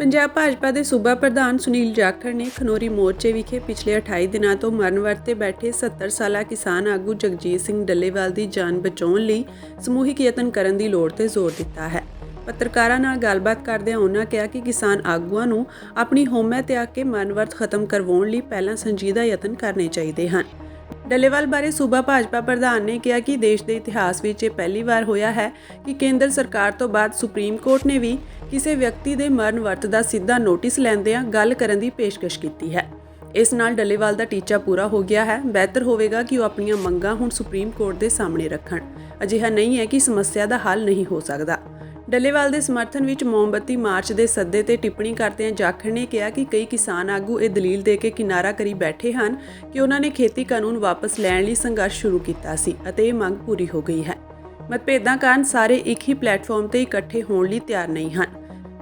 ਪੰਜਾਬ ਭਾਜਪਾ ਦੇ ਸੂਬਾ ਪ੍ਰਧਾਨ ਸੁਨੀਲ ਜਾਖੜ ਨੇ ਖਨੋਰੀ ਮੋਰਚੇ ਵਿਖੇ ਪਿਛਲੇ 28 ਦਿਨਾਂ ਤੋਂ ਮਰਨ ਵਰਤੇ ਬੈਠੇ 70 ਸਾਲਾ ਕਿਸਾਨ ਆਗੂ ਜਗਜੀਤ ਸਿੰਘ ਡੱਲੇਵਾਲ ਦੀ ਜਾਨ ਬਚਾਉਣ ਲਈ ਸਮੂਹਿਕ ਯਤਨ ਕਰਨ ਦੀ ਲੋੜ ਤੇ ਜ਼ੋਰ ਦਿੱਤਾ ਹੈ। ਪੱਤਰਕਾਰਾਂ ਨਾਲ ਗੱਲਬਾਤ ਕਰਦਿਆਂ ਉਹਨਾਂ ਕਿਹਾ ਕਿ ਕਿਸਾਨ ਆਗੂਆਂ ਨੂੰ ਆਪਣੀ ਹਉਮੈ ਤਿਆਗ ਕੇ ਮਰਨ ਵਰਤ ਖਤਮ ਕਰਵਾਉਣ ਲਈ ਪਹਿਲਾਂ ਸੰਜੀਦਾ ਯਤਨ ਕਰਨੇ ਚਾਹੀਦੇ ਹਨ। ਡੱਲੇਵਾਲ ਬਾਰੇ ਸੂਬਾ ਭਾਜਪਾ ਪ੍ਰਧਾਨ ਨੇ ਕਿਹਾ ਕਿ ਦੇਸ਼ ਦੇ ਇਤਿਹਾਸ ਵਿੱਚ ਇਹ ਪਹਿਲੀ ਵਾਰ ਹੋਇਆ ਹੈ ਕਿ ਕੇਂਦਰ ਸਰਕਾਰ ਤੋਂ ਬਾਅਦ ਸੁਪਰੀਮ ਕੋਰਟ ਨੇ ਵੀ ਕਿਸੇ ਵਿਅਕਤੀ ਦੇ ਮਰਨ ਵਰਤ ਦਾ ਸਿੱਧਾ ਨੋਟਿਸ ਲੈਂਦਿਆਂ ਗੱਲ ਕਰਨ ਦੀ ਪੇਸ਼ਕਸ਼ ਕੀਤੀ ਹੈ। ਇਸ ਨਾਲ ਡੱਲੇਵਾਲ ਦਾ ਟੀਚਾ ਪੂਰਾ ਹੋ ਗਿਆ ਹੈ। ਬਿਹਤਰ ਹੋਵੇਗਾ ਕਿ ਉਹ ਆਪਣੀਆਂ ਮੰਗਾਂ ਹੁਣ ਸੁਪਰੀਮ ਕੋਰਟ ਦੇ ਸਾਹਮਣੇ ਰੱਖਣ। ਅਜਿਹਾ ਨਹੀਂ ਹੈ ਕਿ ਸਮੱਸਿਆ ਦਾ ਹੱਲ ਨਹੀਂ ਹੋ ਸਕਦਾ। ਡੱਲੇਵਾਲ ਦੇ ਸਮਰਥਨ ਵਿੱਚ ਮੋਮਬੱਤੀ ਮਾਰਚ ਦੇ ਸੱਦੇ ਤੇ ਟਿੱਪਣੀ ਕਰਦਿਆਂ ਜਾਖੜ ਨੇ ਕਿਹਾ ਕਿ ਕਈ ਕਿਸਾਨ ਆਗੂ ਇਹ ਦਲੀਲ ਦੇ ਕੇ ਕਿਨਾਰਾ ਕਰੀ ਬੈਠੇ ਹਨ ਕਿ ਉਹਨਾਂ ਨੇ ਖੇਤੀ ਕਾਨੂੰਨ ਵਾਪਸ ਲੈਣ ਲਈ ਸੰਘਰਸ਼ ਸ਼ੁਰੂ ਕੀਤਾ ਸੀ ਅਤੇ ਇਹ ਮੰਗ ਪੂਰੀ ਹੋ ਗਈ ਹੈ। ਮਤਭੇਦਾਂ ਕਾਰਨ ਸਾਰੇ ਇੱਕ ਹੀ ਪਲੇਟਫਾਰਮ ਤੇ ਇਕੱਠੇ ਹੋਣ ਲਈ ਤਿਆਰ ਨਹੀਂ ਹਨ।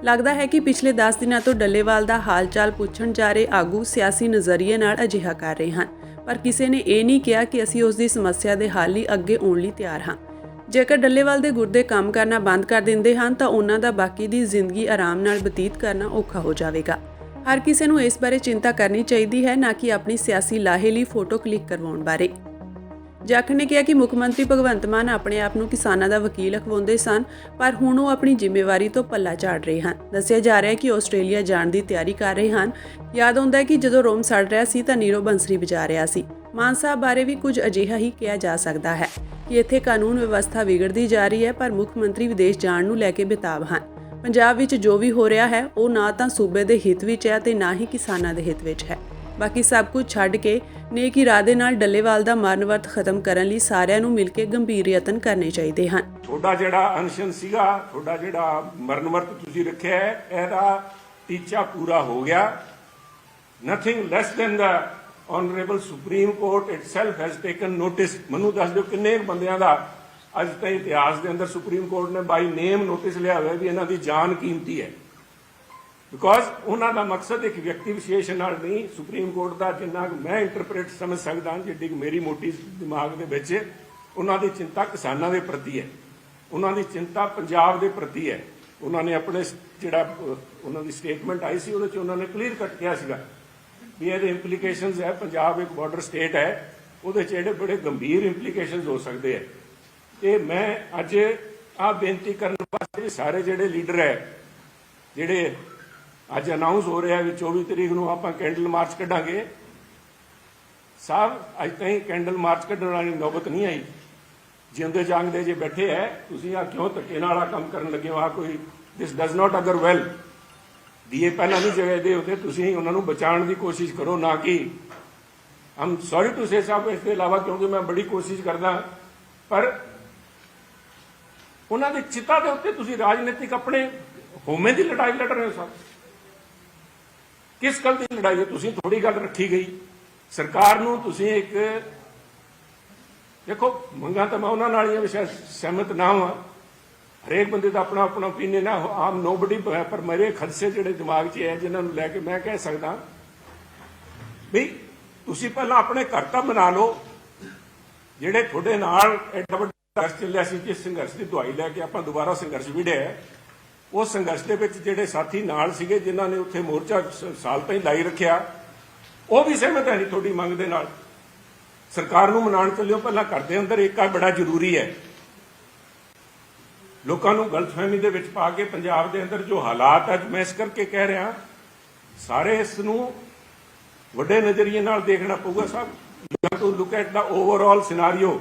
ਲੱਗਦਾ ਹੈ ਕਿ ਪਿਛਲੇ 10 ਦਿਨਾਂ ਤੋਂ ਡੱਲੇਵਾਲ ਦਾ ਹਾਲਚਾਲ ਪੁੱਛਣ ਜਾ ਰਹੇ ਆਗੂ ਸਿਆਸੀ ਨਜ਼ਰੀਏ ਨਾਲ ਅਜਿਹਾ ਕਰ ਰਹੇ ਹਨ, ਪਰ ਕਿਸੇ ਨੇ ਇਹ ਨਹੀਂ ਕਿਹਾ ਕਿ ਅਸੀਂ ਉਸ ਦੀ ਸਮੱਸਿਆ ਦੇ ਹੱਲ ਲਈ ਅੱਗੇ ਆਉਣ ਲਈ ਤਿਆਰ ਹਾਂ। ਜੇਕਰ ਡੱਲੇਵਾਲ ਦੇ ਗੁਰਦੇ ਕੰਮ ਕਰਨਾ ਬੰਦ ਕਰ ਦਿੰਦੇ ਹਨ, ਤਾਂ ਉਹਨਾਂ ਦਾ ਬਾਕੀ ਦੀ ਜ਼ਿੰਦਗੀ ਆਰਾਮ ਨਾਲ ਬਤੀਤ ਕਰਨਾ ਔਖਾ ਹੋ ਜਾਵੇਗਾ। ਹਰ ਕਿਸੇ ਨੂੰ ਇਸ ਬਾਰੇ ਚਿੰਤਾ ਕਰਨੀ ਚਾਹੀਦੀ ਹੈ, ਨਾ ਕਿ ਆਪਣੀ ਸਿਆਸੀ ਲਾਹੇ ਲਈ ਫੋਟੋ ਕਲਿੱਕ ਕਰਵਾਉਣ ਬਾਰੇ। ਜਾਖੜ ਨੇ ਕਿਹਾ ਕਿ ਮੁੱਖ ਮੰਤਰੀ ਭਗਵੰਤ ਮਾਨ ਆਪਣੇ ਆਪ ਨੂੰ ਕਿਸਾਨਾਂ ਦਾ ਵਕੀਲ ਅਖਵਾਉਂਦੇ ਸਨ, ਪਰ ਹੁਣ ਉਹ ਆਪਣੀ ਜ਼ਿੰਮੇਵਾਰੀ ਤੋਂ ਪੱਲਾ ਝਾੜ ਰਹੇ ਹਨ। ਦੱਸਿਆ ਜਾ ਰਿਹਾ ਹੈ ਕਿ ਆਸਟ੍ਰੇਲੀਆ ਜਾਣ ਦੀ ਤਿਆਰੀ ਕਰ ਰਹੇ ਹਨ। ਯਾਦ ਆਉਂਦਾ ਹੈ ਕਿ ਜਦੋਂ ਰੋਮ ਸੜ ਰਿਹਾ ਸੀ, ਤਾਂ ਨੀਰੋ ਬੰਸਰੀ ਵਜਾ ਰਿਹਾ ਸੀ। ਮਾਨ ਸਾਹਿਬ ਬਾਰੇ ਵੀ ਕੁਝ ਅਜਿਹਾ ਹੀ ਕਿਹਾ ਜਾ ਸਕਦਾ ਹੈ ਕਿ ਇੱਥੇ ਕਾਨੂੰਨ ਵਿਵਸਥਾ ਵਿਗੜਦੀ ਜਾ ਰਹੀ ਹੈ, ਪਰ ਮੁੱਖ ਮੰਤਰੀ ਵਿਦੇਸ਼ ਜਾਣ ਨੂੰ ਲੈ ਕੇ ਬੇਤਾਬ ਹਨ। ਪੰਜਾਬ ਵਿੱਚ ਜੋ ਵੀ ਹੋ ਰਿਹਾ ਹੈ, ਉਹ ਨਾ ਤਾਂ ਸੂਬੇ ਦੇ ਹਿੱਤ ਵਿੱਚ ਹੈ ਤੇ ਨਾ ਹੀ ਕਿਸਾਨਾਂ ਦੇ ਹਿੱਤ ਵਿੱਚ ਹੈ। ਬਾਕੀ ਸਭ ਕੁਝ ਛੱਡ ਕੇ ਨੇਕ ਇਰਾਦੇ ਨਾਲ ਡੱਲੇਵਾਲ ਦਾ ਮਰਨ ਵਰਤ ਖਤਮ ਕਰਨ ਲਈ ਸਾਰਿਆਂ ਨੂੰ ਮਿਲ ਕੇ ਗੰਭੀਰ ਯਤਨ ਕਰਨੇ ਚਾਹੀਦੇ ਹਨ। ਤੁਹਾਡਾ ਜਿਹੜਾ ਅਨਸ਼ਨ ਸੀਗਾ, ਤੁਹਾਡਾ ਜਿਹੜਾ ਮਰਨ ਵਰਤ ਤੁਸੀਂ ਰੱਖਿਆ ਹੈ, ਇਹਦਾ ਟੀਚਾ ਪੂਰਾ ਹੋ ਗਿਆ। Nothing less than the honourable supreme court itself has taken notice ਮੈਨੂੰ ਦੱਸ ਦਿਓ ਕਿੰਨੇ ਬੰਦਿਆਂ ਦਾ ਅੱਜ ਤਾਈਂ ਇਤਿਹਾਸ ਦੇ ਅੰਦਰ ਸੁਪਰੀਮ ਕੋਰਟ ਨੇ ਬਾਈ ਨੇਮ ਨੋਟਿਸ ਲਿਆ ਹੋਇਆ ਵੀ ਇਹਨਾਂ ਦੀ ਜਾਨ ਕੀਮਤੀ ਹੈ। ਬਿਕੋਜ਼ ਉਹਨਾਂ ਦਾ ਮਕਸਦ ਇੱਕ ਵਿਅਕਤੀ ਵਿਸ਼ੇਸ਼ ਨਾਲ ਨਹੀਂ ਸੁਪਰੀਮ ਕੋਰਟ ਦਾ ਜਿੰਨਾ ਕੁ ਮੈਂ ਇੰਟਰਪ੍ਰੀਟ ਸਮਝ ਸਕਦਾ ਜਿੱਡੀ ਮੇਰੀ ਮੋਟੀ ਦਿਮਾਗ ਦੇ ਵਿੱਚ ਉਹਨਾਂ ਦੀ ਚਿੰਤਾ ਕਿਸਾਨਾਂ ਦੇ ਪ੍ਰਤੀ ਹੈ। ਉਹਨਾਂ ਦੀ ਚਿੰਤਾ ਪੰਜਾਬ ਦੇ ਪ੍ਰਤੀ ਹੈ। ਉਹਨਾਂ ਨੇ ਆਪਣੇ ਜਿਹੜਾ ਅਹ, ਉਹਨਾਂ ਦੀ ਸਟੇਟਮੈਂਟ ਆਈ ਸੀ ਉਹਦੇ ਚ ਉਹਨਾਂ ਨੇ ਕਲੀਅਰ ਕੱਟ ਕਿਹਾ ਸੀਗਾ। ਵੀ ਇਹਦੇ ਇੰਪਲੀਕੇਸ਼ਨਸ ਹੈ, ਪੰਜਾਬ ਇੱਕ ਬਾਰਡਰ ਸਟੇਟ ਹੈ, ਉਹਦੇ ਚ ਜਿਹੜੇ ਬੜੇ ਗੰਭੀਰ ਇੰਪਲੀਕੇਸ਼ਨਸ ਹੋ ਸਕਦੇ ਹੈ। ਤੇ ਮੈਂ ਅੱਜ ਆ ਬੇਨਤੀ ਕਰਨ ਵਾਸਤੇ ਸਾਰੇ ਜਿਹੜੇ ਲੀਡਰ ਹੈ, ਜਿਹੜੇ ਅੱਜ ਅਨਾਉਂਸ ਹੋ ਰਿਹਾ ਵੀ 24 ਤਰੀਕ ਨੂੰ ਆਪਾਂ ਕੈਂਡਲ ਮਾਰਚ ਕੱਢਾਂਗੇ ਸਾਹਿਬ ਅੱਜ ਤਾਈਂ ਕੈਂਡਲ ਮਾਰਚ ਕੱਢਣ ਵਾਲੀ ਨੌਬਤ ਨਹੀਂ ਆਈ। ਜਿਉਂਦੇ ਜਾਗਦੇ ਜੇ ਬੈਠੇ ਹੈ, ਤੁਸੀਂ ਆ ਕਿਉਂ ਧੱਕੇ ਨਾਲ ਆ ਕੰਮ ਕਰਨ ਲੱਗੇ ਹੋ? ਆ ਕੋਈ ਦਿਸ ਡਸ ਨਾਟ ਅਗਰ ਵੈਲ ਦੀਏ ਪਹਿਲਾਂ ਨਹੀਂ ਜਗ੍ਹਾ ਦੇ ਉੱਤੇ ਤੁਸੀਂ ਉਹਨਾਂ ਨੂੰ ਬਚਾਉਣ ਦੀ ਕੋਸ਼ਿਸ਼ ਕਰੋ, ਨਾ ਕਿ ਹਮ ਸੌਰੀ ਟੂ ਸੇ ਸਾਹਿਬ ਇਸ ਤੋਂ ਇਲਾਵਾ ਕਿਉਂਕਿ ਮੈਂ ਬੜੀ ਕੋਸ਼ਿਸ਼ ਕਰਦਾ, ਪਰ ਉਹਨਾਂ ਦੀ ਚਿਤਾ ਦੇ ਉੱਤੇ ਤੁਸੀਂ ਰਾਜਨੀਤਿਕ ਆਪਣੇ ਹੋਮੇ ਦੀ ਲੜਾਈ ਲੜ ਰਹੇ ਹੋ ਸਾਹਿਬ ਕਿਸ ਗੱਲ ਦੀ ਲੜਾਈ ਹੈ? ਤੁਸੀਂ ਥੋੜੀ ਗੱਲ ਰੱਖੀ ਗਈ। ਸਰਕਾਰ ਨੂੰ ਤੁਸੀਂ ਇੱਕ ਦੇਖੋ, ਮੰਗਾਂ ਤਾਂ ਮੈਂ ਉਹਨਾਂ ਨਾਲ ਹੀ ਆ ਸਹਿਮਤ ਨਾ ਹਾਂ ਹਰੇਕ ਬੰਦੇ ਦਾ ਆਪਣਾ ਆਪਣਾ ਓਪੀਨੀਅਨ ਹੈ ਆਮ ਨੋਬਡੀ ਪਰ ਮੇਰੇ ਖਦਸੇ ਜਿਹੜੇ ਦਿਮਾਗ 'ਚ ਹੈ ਜਿਨ੍ਹਾਂ ਨੂੰ ਲੈ ਕੇ ਮੈਂ ਕਹਿ ਸਕਦਾ ਵੀ ਤੁਸੀਂ ਪਹਿਲਾਂ ਆਪਣੇ ਘਰ ਤਾਂ ਬਣਾ ਲਓ ਜਿਹੜੇ ਤੁਹਾਡੇ ਨਾਲ ਐਡਾ ਵੱਡਾ ਸੰਘਰਸ਼ ਚੱਲਿਆ ਸੀ ਜਿਸ ਸੰਘਰਸ਼ ਦੀ ਦਵਾਈ ਲੈ ਕੇ ਆਪਾਂ ਦੁਬਾਰਾ ਸੰਘਰਸ਼ ਵਿੜਿਆ ਹੈ, ਉਸ ਸੰਘਰਸ਼ ਦੇ ਵਿੱਚ ਜਿਹੜੇ ਸਾਥੀ ਨਾਲ ਸੀਗੇ ਜਿਨ੍ਹਾਂ ਨੇ ਉੱਥੇ ਮੋਰਚਾ ਸਾਲ ਤਾਈਂ ਲਾਈ ਰੱਖਿਆ ਉਹ ਵੀ ਸਹਿਮਤ ਹੈ ਨਹੀਂ ਤੁਹਾਡੀ ਮੰਗ ਦੇ ਨਾਲ। ਸਰਕਾਰ ਨੂੰ ਮਨਾਉਣ ਚੱਲਿਓ ਪਹਿਲਾਂ ਘਰ ਦੇ ਅੰਦਰ ਏਕਾ ਬੜਾ ਜ਼ਰੂਰੀ ਹੈ। ਲੋਕਾਂ ਨੂੰ ਗਲਤਫਹਿਮੀ ਦੇ ਵਿੱਚ ਪਾ ਕੇ ਪੰਜਾਬ ਦੇ ਅੰਦਰ ਜੋ ਹਾਲਾਤ ਅੱਜ ਮੈਂ ਇਸ ਕਰਕੇ ਕਹਿ ਰਿਹਾ, ਸਾਰੇ ਇਸ ਨੂੰ ਵੱਡੇ ਨਜ਼ਰੀਏ ਨਾਲ ਦੇਖਣਾ ਪਊਗਾ ਸਭ। You to look at the overall scenario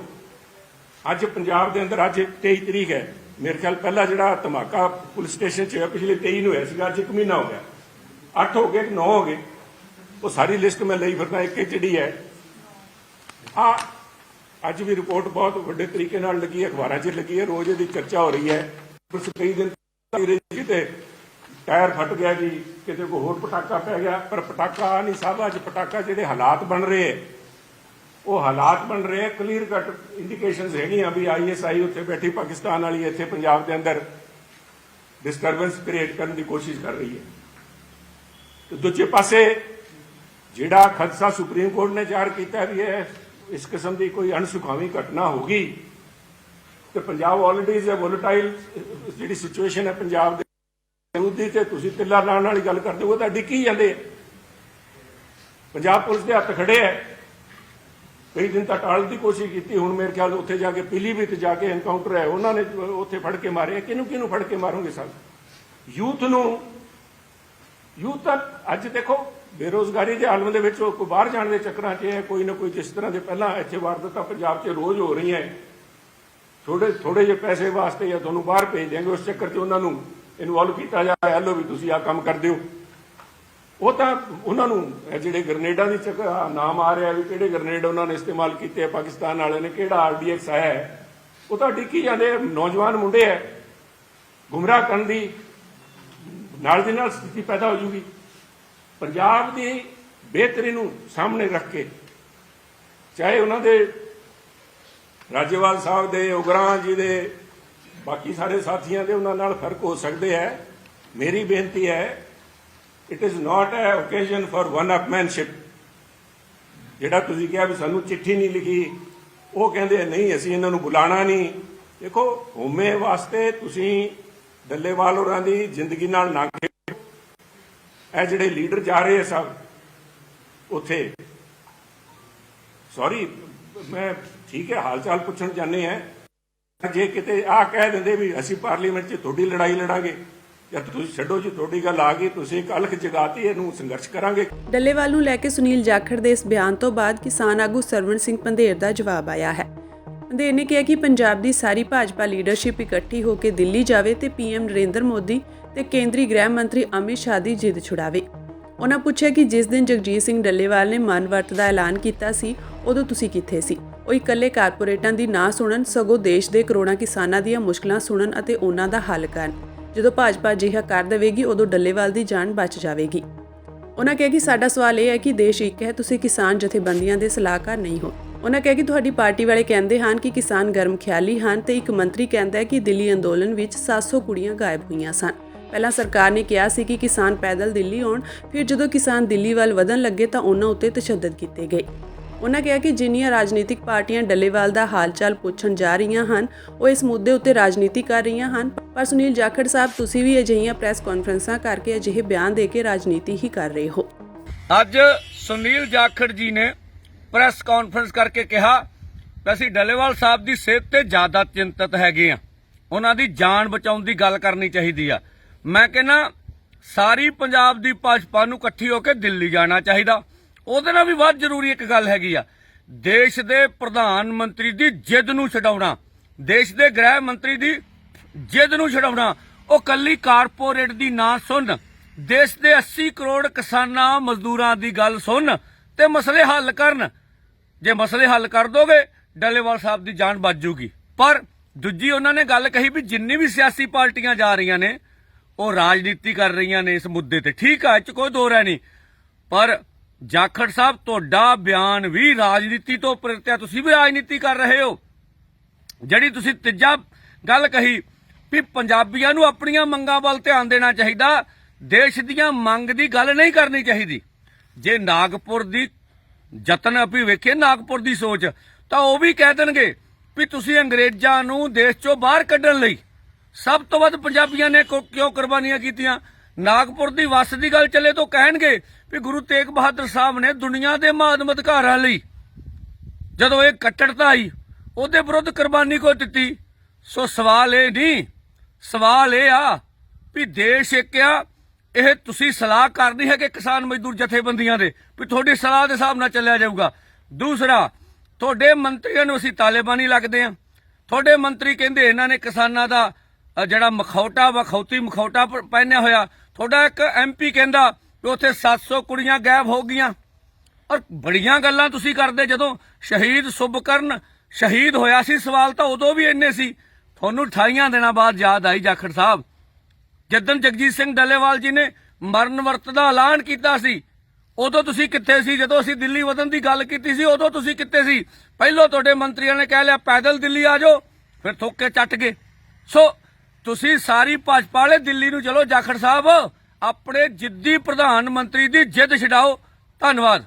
ਅੱਜ ਪੰਜਾਬ ਦੇ ਅੰਦਰ ਅੱਜ 23 ਤਰੀਕ ਹੈ। ਮੇਰੇ ਖਿਆਲ ਪਹਿਲਾ ਜਿਹੜਾ ਧਮਾਕਾ ਪੁਲਿਸ ਸਟੇਸ਼ਨ 'ਚ ਹੋਇਆ, ਪਿਛਲੇ 23 ਨੂੰ ਹੋਇਆ ਸੀਗਾ, ਅੱਜ ਇੱਕ ਮਹੀਨਾ ਹੋ ਗਿਆ। 8 ਹੋ ਗਏ 9 ਹੋ ਗਏ? ਉਹ ਸਾਰੀ ਲਿਸਟ ਮੈਂ ਲਈ ਫਿਰਦਾ ਇੱਕ ਇੱਕ ਜਿਹੜੀ ਹੈ। ਆ ਅੱਜ ਵੀ ਰਿਪੋਰਟ ਬਹੁਤ ਵੱਡੇ ਤਰੀਕੇ ਨਾਲ ਲੱਗੀ ਹੈ, ਅਖਬਾਰਾਂ 'ਚ ਲੱਗੀ ਹੈ, ਰੋਜ਼ ਇਹਦੀ ਚਰਚਾ ਹੋ ਰਹੀ ਹੈ। ਬਸ ਕਈ ਦਿਨ ਕਿਤੇ ਟਾਇਰ ਫਟ ਗਿਆ ਜੀ, ਕਿਤੇ ਕੋਈ ਹੋਰ ਪਟਾਕਾ ਪੈ ਗਿਆ, ਪਰ ਪਟਾਕਾ ਨਹੀਂ ਸਾਹਿਬ ਅੱਜ ਪਟਾਕਾ ਜਿਹੜੇ ਹਾਲਾਤ ਬਣ ਰਹੇ ਉਹ ਹਾਲਾਤ ਬਣ ਰਹੇ ਕਲੀਅਰ ਕੱਟ ਇੰਡੀਕੇਸ਼ਨਸ ਹੈਗੀਆਂ ਵੀ ਆਈਐਸਆਈ ਉੱਥੇ ਬੈਠੀ, ਪਾਕਿਸਤਾਨ ਵਾਲੀ ਇੱਥੇ ਪੰਜਾਬ ਦੇ ਅੰਦਰ ਡਿਸਟਰਬੈਂਸ ਕ੍ਰੀਏਟ ਕਰਨ ਦੀ ਕੋਸ਼ਿਸ਼ ਕਰ ਰਹੀ ਹੈ। ਤੇ ਦੂਜੇ ਪਾਸੇ ਜਿਹੜਾ ਖਦਸ਼ਾ ਸੁਪਰੀਮ ਕੋਰਟ ਨੇ ਜ਼ਾਹਰ ਕੀਤਾ ਵੀ ਹੈ ਇਸ ਕਿਸਮ ਦੀ ਕੋਈ ਅਣਸੁਖਾਵੀ ਘਟਨਾ ਹੋਗੀ ਤੇ Punjab already is a volatile ਜਿਹੜੀ ਸਿਚੁਏਸ਼ਨ ਹੈ ਪੰਜਾਬ ਦੇ ਉਹਦੀ ਤੇ ਤੁਸੀਂ ਤਿੱਲਾ ਲਾਉਣ ਵਾਲੀ ਗੱਲ ਕਰਦੇ ਹੋ ਤਾਂ ਡਿੱਕੀ ਜਾਂਦੇ ਪੰਜਾਬ ਪੁਲਿਸ ਦੇ ਹੱਥ ਖੜੇ ਹੈ ਕਈ ਦਿਨ ਤੱਕ ਟਾਲਣ ਦੀ ਕੋਸ਼ਿਸ਼ ਕੀਤੀ, ਹੁਣ ਮੇਰੇ ਖਿਆਲ ਉੱਥੇ ਜਾ ਕੇ ਪੀਲੀਭੀਤ ਜਾ ਕੇ ਐਨਕਾਊਂਟਰ ਹੈ, ਉਹਨਾਂ ਨੇ ਉੱਥੇ ਫੜ ਕੇ ਮਾਰੇ ਕਿਹਨੂੰ ਕਿਹਨੂੰ ਫੜ ਕੇ ਮਾਰੋਗੇ ਸਭ ਯੂਥ ਨੂੰ, ਯੂਥ ਤਾਂ ਅੱਜ ਦੇਖੋ ਬੇਰੋਜ਼ਗਾਰੀ ਦੇ ਆਲਮ ਦੇ ਵਿੱਚ ਉਹ ਕੋਈ ਬਾਹਰ ਜਾਣ ਦੇ ਚੱਕਰਾਂ 'ਚ ਹੈ, ਕੋਈ ਨਾ ਕੋਈ ਜਿਸ ਤਰ੍ਹਾਂ ਦੇ ਪਹਿਲਾਂ ਇੱਥੇ ਵਾਰਦਾਤਾਂ ਪੰਜਾਬ 'ਚ ਰੋਜ਼ ਹੋ ਰਹੀਆਂ ਥੋੜੇ ਥੋੜੇ ਜਿਹੇ ਪੈਸੇ ਵਾਸਤੇ ਜਾਂ ਤੁਹਾਨੂੰ ਬਾਹਰ ਭੇਜ ਦਿਆਂਗੇ, ਉਸ ਚੱਕਰ 'ਚ ਉਹਨਾਂ ਨੂੰ ਇਨਵੋਲਵ ਕੀਤਾ ਜਾ ਰਿਹਾ ਲੋ ਵੀ ਤੁਸੀਂ ਆ ਕੰਮ ਕਰਦੇ ਹੋ ਉਹ ਤਾਂ ਉਹਨਾਂ ਨੂੰ ਜਿਹੜੇ ਗ੍ਰਨੇਡਾਂ ਦੀ ਚੱਕ ਨਾਮ ਆ ਰਿਹਾ ਵੀ ਕਿਹੜੇ ਗ੍ਰਨੇਡ ਉਹਨਾਂ ਨੇ ਇਸਤੇਮਾਲ ਕੀਤੇ ਆ, ਪਾਕਿਸਤਾਨ ਵਾਲਿਆਂ ਨੇ, ਕਿਹੜਾ ਆਰਡੀਐਕਸ ਆਇਆ ਹੈ। ਉਹ ਤਾਂ ਡਿੱਕੀ ਜਾਂਦੇ ਨੌਜਵਾਨ ਮੁੰਡੇ ਐ ਗੁੰਮਰਾਹ ਕਰਨ ਦੀ ਨਾਲ ਦੀ ਨਾਲ ਸਥਿਤੀ ਪੈਦਾ ਹੋ ਜੂਗੀ। ਪੰਜਾਬ ਦੀ ਬਿਹਤਰੀ ਨੂੰ ਸਾਹਮਣੇ ਰੱਖ ਕੇ, ਚਾਹੇ ਉਹਨਾਂ ਦੇ ਰਾਜੇਵਾਲ ਸਾਹਿਬ ਦੇ ਉਗਰਾਂ ਜੀ ਦੇ, ਬਾਕੀ ਸਾਰੇ ਸਾਥੀਆਂ ਦੇ ਉਹਨਾਂ ਨਾਲ ਫ਼ਰਕ ਹੋ ਸਕਦੇ ਹੈ। ਮੇਰੀ ਬੇਨਤੀ ਹੈ it is not a occasion for one upmanship ਜਿਹੜਾ ਤੁਸੀਂ ਕਿਹਾ ਵੀ ਸਾਨੂੰ ਚਿੱਠੀ ਨਹੀਂ ਲਿਖੀ, ਉਹ ਕਹਿੰਦੇ ਨਹੀਂ, ਅਸੀਂ ਇਹਨਾਂ ਨੂੰ ਬੁਲਾਣਾ ਨਹੀਂ। ਦੇਖੋ, ਹੋਮੇ ਵਾਸਤੇ ਤੁਸੀਂ ਡੱਲੇਵਾਲ ਹੋਰਾਂ ਦੀ ਜ਼ਿੰਦਗੀ ਨਾਲ ਨਾ ਖੇਡੋ। ਇਹ ਜਿਹੜੇ ਲੀਡਰ ਜਾ ਰਹੇ ਸਭ, ਉੱਥੇ। ਸੌਰੀ ਮੈਂ ਠੀਕ ਹੈ ਹਾਲ ਚਾਲ ਪੁੱਛਣ ਜਾਂਦੇ ਆ। ਜੇ ਕਿਤੇ ਆ ਕਹਿ ਦਿੰਦੇ ਵੀ ਅਸੀਂ ਪਾਰਲੀਮੈਂਟ 'ਚ ਤੁਹਾਡੀ ਲੜਾਈ ਲੜਾਂਗੇ, ਜਾਂ ਤੁਸੀਂ ਛੱਡੋ ਜੀ, ਤੁਹਾਡੀ ਗੱਲ ਆ ਗਈ, ਤੁਸੀਂ ਇੱਕ ਅਲਖ ਜਗਾਤੀ, ਇਹਨੂੰ ਸੰਘਰਸ਼ ਕਰਾਂਗੇ। ਡੱਲੇਵਾਲ ਨੂੰ ਲੈ ਕੇ ਸੁਨੀਲ ਜਾਖੜ ਦੇ ਇਸ ਬਿਆਨ ਤੋਂ ਬਾਅਦ ਕਿਸਾਨ ਆਗੂ ਸਰਵਣ ਸਿੰਘ ਪੰਧੇਰ ਦਾ ਜਵਾਬ ਆਇਆ ਹੈ। ਪੰਧੇਰ ਨੇ ਕਿਹਾ ਕਿ ਪੰਜਾਬ ਦੀ ਸਾਰੀ ਭਾਜਪਾ ਲੀਡਰਸ਼ਿਪ ਇਕੱਠੀ ਹੋ ਕੇ ਦਿੱਲੀ ਜਾਵੇ ਤੇ ਪੀਐਮ ਨਰਿੰਦਰ ਮੋਦੀ ਤੇ ਕੇਂਦਰੀ ਗ੍ਰਹਿ ਮੰਤਰੀ ਅਮਿਤ ਸ਼ਾਹ ਦੀ ਜਿੱਦ ਛੁਡਾਵੇ। ਉਹਨਾਂ ਪੁੱਛਿਆ ਕਿ ਜਿਸ ਦਿਨ ਜਗਜੀਤ ਸਿੰਘ ਡੱਲੇਵਾਲ ਨੇ ਮਨ ਵਰਤ ਦਾ ਐਲਾਨ ਕੀਤਾ ਸੀ, ਉਦੋਂ ਤੁਸੀਂ ਕਿੱਥੇ ਸੀ? ਉਹ ਇਕੱਲੇ ਕਾਰਪੋਰੇਟਾਂ ਦੀ ਨਾ ਸੁਣਨ, ਸਗੋਂ ਦੇਸ਼ ਦੇ ਕਰੋੜਾਂ ਕਿਸਾਨਾਂ ਦੀਆਂ ਮੁਸ਼ਕਲਾਂ ਸੁਣਨ ਅਤੇ ਉਹਨਾਂ ਦਾ ਹੱਲ ਕਰਨ। ਜਦੋਂ ਭਾਜਪਾ ਅਜਿਹਾ ਕਰ ਦੇਵੇਗੀ, ਉਦੋਂ ਡੱਲੇਵਾਲ ਦੀ ਜਾਨ ਬਚ ਜਾਵੇਗੀ। ਉਹਨਾਂ ਕਿਹਾ ਕਿ ਸਾਡਾ ਸਵਾਲ ਇਹ ਹੈ ਕਿ ਦੇਸ਼ ਇੱਕ ਹੈ, ਤੁਸੀਂ ਕਿਸਾਨ ਜਥੇਬੰਦੀਆਂ ਦੇ ਸਲਾਹਕਾਰ ਨਹੀਂ ਹੋ। ਉਹਨਾਂ ਕਿਹਾ ਕਿ ਤੁਹਾਡੀ ਪਾਰਟੀ ਵਾਲੇ ਕਹਿੰਦੇ ਹਨ ਕਿ ਕਿਸਾਨ ਗਰਮ ਖਿਆਲੀ ਹਨ ਤੇ ਇੱਕ ਮੰਤਰੀ ਕਹਿੰਦਾ ਹੈ ਕਿ ਦਿੱਲੀ ਅੰਦੋਲਨ ਵਿੱਚ 700 ਕੁੜੀਆਂ ਗਾਇਬ ਹੋਈਆਂ ਸਨ। ਪਹਿਲਾਂ ਸਰਕਾਰ ਨੇ ਕਿਹਾ ਸੀ ਕਿ ਕਿਸਾਨ ਪੈਦਲ ਦਿੱਲੀ ਆਉਣ, ਫਿਰ ਜਦੋਂ ਕਿਸਾਨ ਦਿੱਲੀ ਵੱਲ ਵਧਣ ਲੱਗੇ ਤਾਂ ਉਹਨਾਂ ਉੱਤੇ ਤਸ਼ੱਦਦ ਕੀਤੇ ਗਏ। ਉਹਨਾਂ ਕਿਹਾ ਕਿ ਜਿੰਨੀਆਂ ਰਾਜਨੀਤਿਕ ਪਾਰਟੀਆਂ ਡੱਲੇਵਾਲ ਦਾ ਹਾਲਚਾਲ ਪੁੱਛਣ ਜਾ ਰਹੀਆਂ ਹਨ, ਉਹ ਇਸ ਮੁੱਦੇ ਉੱਤੇ ਰਾਜਨੀਤੀ ਕਰ ਰਹੀਆਂ ਹਨ। ਪਰ ਸੁਨੀਲ ਜਾਖੜ ਸਾਹਿਬ, ਤੁਸੀਂ ਵੀ ਅਜਿਹੀਆਂ ਪ੍ਰੈਸ ਕਾਨਫਰੰਸਾਂ ਕਰਕੇ ਅਜਿਹੇ ਬਿਆਨ ਦੇ ਕੇ ਰਾਜਨੀਤੀ ਹੀ ਕਰ ਰਹੇ ਹੋ। ਅੱਜ ਸੁਨੀਲ ਜਾਖੜ ਜੀ ਨੇ ਪ੍ਰੈਸ ਕਾਨਫਰੰਸ ਕਰਕੇ ਕਿਹਾ ਕਿ ਅਸੀਂ ਡੱਲੇਵਾਲ ਸਾਹਿਬ ਦੀ ਸਿਹਤ ਤੇ ਜ਼ਿਆਦਾ ਚਿੰਤਤ ਹੈਗੇ ਆ ਉਹਨਾਂ ਦੀ ਜਾਨ ਬਚਾਉਣ ਦੀ ਗੱਲ ਕਰਨੀ ਚਾਹੀਦੀ ਆ। ਮੈਂ ਕਹਿੰਦਾ ਸਾਰੀ ਪੰਜਾਬ ਦੀ ਭਾਜਪਾ ਨੂੰ ਇਕੱਠੀ ਹੋ ਕੇ ਦਿੱਲੀ ਜਾਣਾ ਚਾਹੀਦਾ। ਉਹਦੇ ਨਾਲ ਵੀ ਬਹੁਤ ਜ਼ਰੂਰੀ ਇੱਕ ਗੱਲ ਹੈਗੀ ਆ। ਦੇਸ਼ ਦੇ ਪ੍ਰਧਾਨ ਮੰਤਰੀ ਦੀ ਜਿੱਦ ਨੂੰ ਛਡਾਉਣਾ, ਦੇਸ਼ ਦੇ ਗ੍ਰਹਿ ਮੰਤਰੀ ਦੀ ਜਿੱਦ ਨੂੰ ਛਡਾਉਣਾ, ਉਹ ਕੱਲੀ ਕਾਰਪੋਰੇਟ ਦੀ ਨਾ ਸੁਣ। ਦੇਸ਼ ਦੇ 80 ਕਰੋੜ ਕਿਸਾਨਾਂ, ਮਜ਼ਦੂਰਾਂ ਦੀ ਗੱਲ ਸੁਣ ਤੇ ਮਸਲੇ ਹੱਲ ਕਰਨ। ਜੇ ਮਸਲੇ ਹੱਲ ਕਰ ਦੋਗੇ, ਡੱਲੇਵਾਲ ਸਾਹਿਬ ਦੀ ਜਾਨ ਬਚ ਜੂਗੀ। ਪਰ ਦੂਜੀ ਉਹਨਾਂ ਨੇ ਗੱਲ ਕਹੀ ਵੀ ਜਿੰਨੀ ਵੀ ਸਿਆਸੀ ਪਾਰਟੀਆਂ ਜਾ ਰਹੀਆਂ ਨੇ ਉਹ ਰਾਜਨੀਤੀ ਕਰ ਰਹੀਆਂ ਨੇ ਇਸ ਮੁੱਦੇ ਤੇ। ਠੀਕ ਆ, ਇਹ ਚ ਕੋਈ ਦੋ ਰਹਿ ਨਹੀਂ। ਪਰ ਜਾਖੜ ਸਾਹਿਬ, ਤੁਹਾਡਾ ਬਿਆਨ ਵੀ ਰਾਜਨੀਤੀ ਤੋਂ ਪ੍ਰੇਰਿਤ ਤੁਸੀਂ ਵੀ ਰਾਜਨੀਤੀ ਕਰ ਰਹੇ ਹੋ। ਜਿਹੜੀ ਤੁਸੀਂ ਤੀਜਾ ਗੱਲ ਕਹੀ ਵੀ ਪੰਜਾਬੀਆਂ ਨੂੰ ਆਪਣੀਆਂ ਮੰਗਾਂ ਵੱਲ ਧਿਆਨ ਦੇਣਾ ਚਾਹੀਦਾ, ਦੇਸ਼ ਦੀਆਂ ਮੰਗ ਦੀ ਗੱਲ ਨਹੀਂ ਕਰਨੀ ਚਾਹੀਦੀ। ਜੇ ਨਾਗਪੁਰ ਦੀ ਯਤਨ අපි ਵੇਖੇ ਨਾਗਪੁਰ ਦੀ ਸੋਚ, ਤਾਂ ਉਹ ਵੀ ਕਹਿ ਦੇਣਗੇ ਵੀ ਤੁਸੀਂ ਅੰਗਰੇਜ਼ਾਂ ਨੂੰ ਦੇਸ਼ ਚੋਂ ਬਾਹਰ ਕੱਢਣ ਲਈ ਸਭ ਤੋਂ ਵੱਧ ਪੰਜਾਬੀਆਂ ਨੇ ਕੋ- ਕਿਉਂ ਕੁਰਬਾਨੀਆਂ ਕੀਤੀਆਂ? ਨਾਗਪੁਰ ਦੀ ਵਸ ਦੀ ਗੱਲ ਚੱਲੇ ਤਾਂ ਕਹਿਣਗੇ ਵੀ ਗੁਰੂ ਤੇਗ ਬਹਾਦਰ ਸਾਹਿਬ ਨੇ ਦੁਨੀਆ ਦੇ ਮਾਨਵ ਅਧਿਕਾਰਾਂ ਲਈ ਜਦੋਂ ਇਹ ਕੱਟੜਤਾ ਆਈ, ਉਹਦੇ ਵਿਰੁੱਧ ਕੁਰਬਾਨੀ ਕੋ ਦਿੱਤੀ? ਸੋ ਸਵਾਲ ਇਹ ਨਹੀਂ, ਸਵਾਲ ਇਹ ਆ ਵੀ ਦੇਸ਼ ਇੱਕ ਆ, ਇਹ ਤੁਸੀਂ ਸਲਾਹ ਕਰਨੀ ਹੈ ਕਿ ਕਿਸਾਨ ਮਜ਼ਦੂਰ ਜਥੇਬੰਦੀਆਂ ਦੇ ਵੀ ਤੁਹਾਡੀ ਸਲਾਹ ਦੇ ਹਿਸਾਬ ਨਾਲ ਚੱਲਿਆ ਜਾਊਗਾ? ਦੂਸਰਾ, ਤੁਹਾਡੇ ਮੰਤਰੀਆਂ ਨੂੰ ਅਸੀਂ ਤਾਲਿਬਾਨੀ ਲੱਗਦੇ ਆ ਤੁਹਾਡੇ ਮੰਤਰੀ ਕਹਿੰਦੇ ਇਹਨਾਂ ਨੇ ਕਿਸਾਨਾਂ ਦਾ ਜਿਹੜਾ ਮਖੌਟਾ ਵਖੌਤੀ ਮਖੌਟਾ ਪ- ਪਹਿਨਿਆ ਹੋਇਆ, ਤੁਹਾਡਾ ਇੱਕ ਐਮਪੀ ਕਹਿੰਦਾ ਵੀ ਉੱਥੇ 700 ਕੁੜੀਆਂ ਗਾਇਬ ਹੋ ਗਈਆਂ। ਔਰ ਬੜੀਆਂ ਗੱਲਾਂ ਤੁਸੀਂ ਕਰਦੇ, ਜਦੋਂ ਸ਼ਹੀਦ ਸੁਭਕਰਨ ਸ਼ਹੀਦ ਹੋਇਆ ਸੀ, ਸਵਾਲ ਤਾਂ ਉਦੋਂ ਵੀ ਇੰਨੇ ਸੀ। ਤੁਹਾਨੂੰ 28 ਦਿਨਾਂ ਬਾਅਦ ਯਾਦ ਆਈ, ਜਾਖੜ ਸਾਹਿਬ। ਜਦੋਂ ਜਗਜੀਤ ਸਿੰਘ ਡੱਲੇਵਾਲ ਜੀ ਨੇ ਮਰਨ ਵਰਤ ਦਾ ਐਲਾਨ ਕੀਤਾ ਸੀ। ਉਦੋਂ ਤੁਸੀਂ ਕਿੱਥੇ ਸੀ? ਜਦੋਂ ਅਸੀਂ ਦਿੱਲੀ ਵਤਨ ਦੀ ਗੱਲ ਕੀਤੀ ਸੀ, ਉਦੋਂ ਤੁਸੀਂ ਕਿੱਥੇ ਸੀ? ਪਹਿਲਾਂ ਤੁਹਾਡੇ ਮੰਤਰੀਆਂ ਨੇ ਕਹਿ ਲਿਆ, ਪੈਦਲ ਦਿੱਲੀ ਆ ਜਾਓ, ਫਿਰ ਥੁੱਕ ਕੇ ਚੱਟ ਗਏ। ਸੋ ਤੁਸੀਂ ਸਾਰੀ ਭਾਜਪਾ ਵਾਲੇ ਦਿੱਲੀ ਨੂੰ ਚਲੋ ਜਾਖੜ ਸਾਹਿਬ, ਆਪਣੇ ਜਿੱਦੀ ਪ੍ਰਧਾਨ ਮੰਤਰੀ ਦੀ ਜਿੱਦ ਛਡਾਓ। ਧੰਨਵਾਦ।